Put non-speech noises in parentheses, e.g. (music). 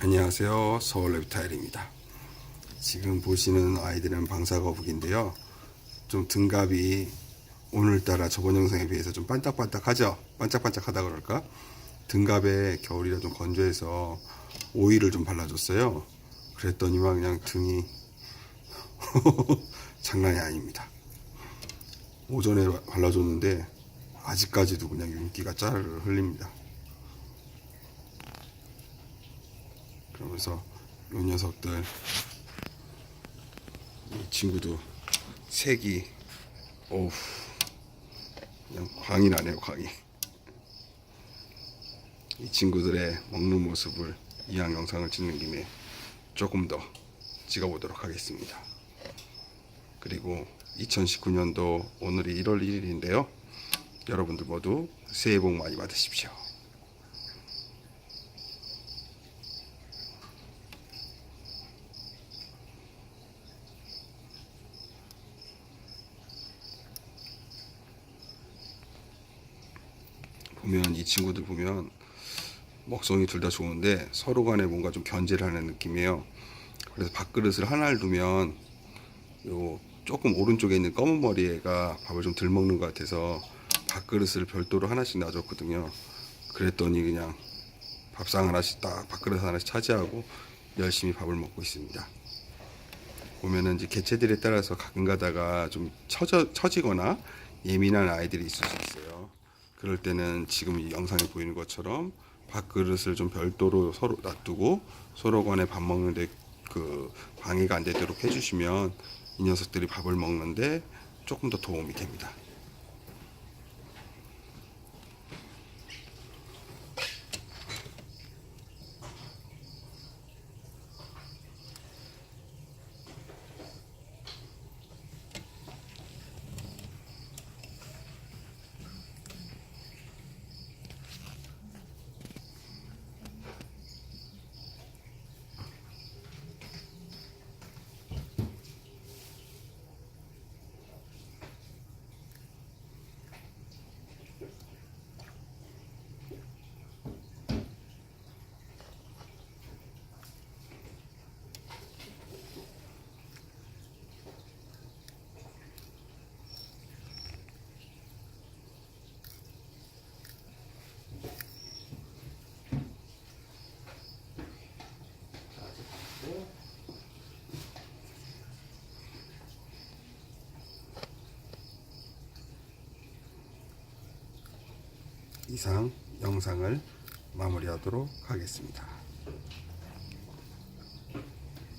안녕하세요. 서울 랩타일입니다. 지금 보시는 아이들은 방사거북인데요. 좀 등갑이 오늘따라 저번 영상에 비해서 좀 반짝반짝하죠? 반짝반짝하다 그럴까? 등갑에 겨울이라 좀 건조해서 오일을 좀 발라줬어요. 그랬더니만 그냥 등이 (laughs) 장난이 아닙니다. 오전에 발라줬는데 아직까지도 그냥 윤기가 짜르르 흘립니다. 그러면서 요 녀석들 이 친구도 색이 어우 그냥 광이 나네요 광이. 이 친구들의 먹는 모습을 이왕 영상을 찍는 김에 조금 더 찍어보도록 하겠습니다. 그리고 2019년도 오늘이 1월 1일인데요. 여러분들 모두 새해 복 많이 받으십시오 보면 이 친구들 보면 먹성이 둘 다 좋은데 서로 간에 뭔가 좀 견제를 하는 느낌이에요. 그래서 밥그릇을 하나를 두면 요 조금 오른쪽에 있는 검은 머리 애가 밥을 좀 덜 먹는 것 같아서 밥그릇을 별도로 하나씩 놔줬거든요. 그랬더니 그냥 밥상 하나씩 딱 밥그릇 하나씩 차지하고 열심히 밥을 먹고 있습니다. 보면은 이제 개체들에 따라서 가끔 가다가 좀 처져, 처지거나 예민한 아이들이 있을 수 있어요. 그럴 때는 지금 이 영상에 보이는 것처럼 밥 그릇을 좀 별도로 서로 놔두고 서로 간에 밥 먹는데 그 방해가 안 되도록 해주시면 이 녀석들이 밥을 먹는데 조금 더 도움이 됩니다. 이상 영상을 마무리하도록 하겠습니다.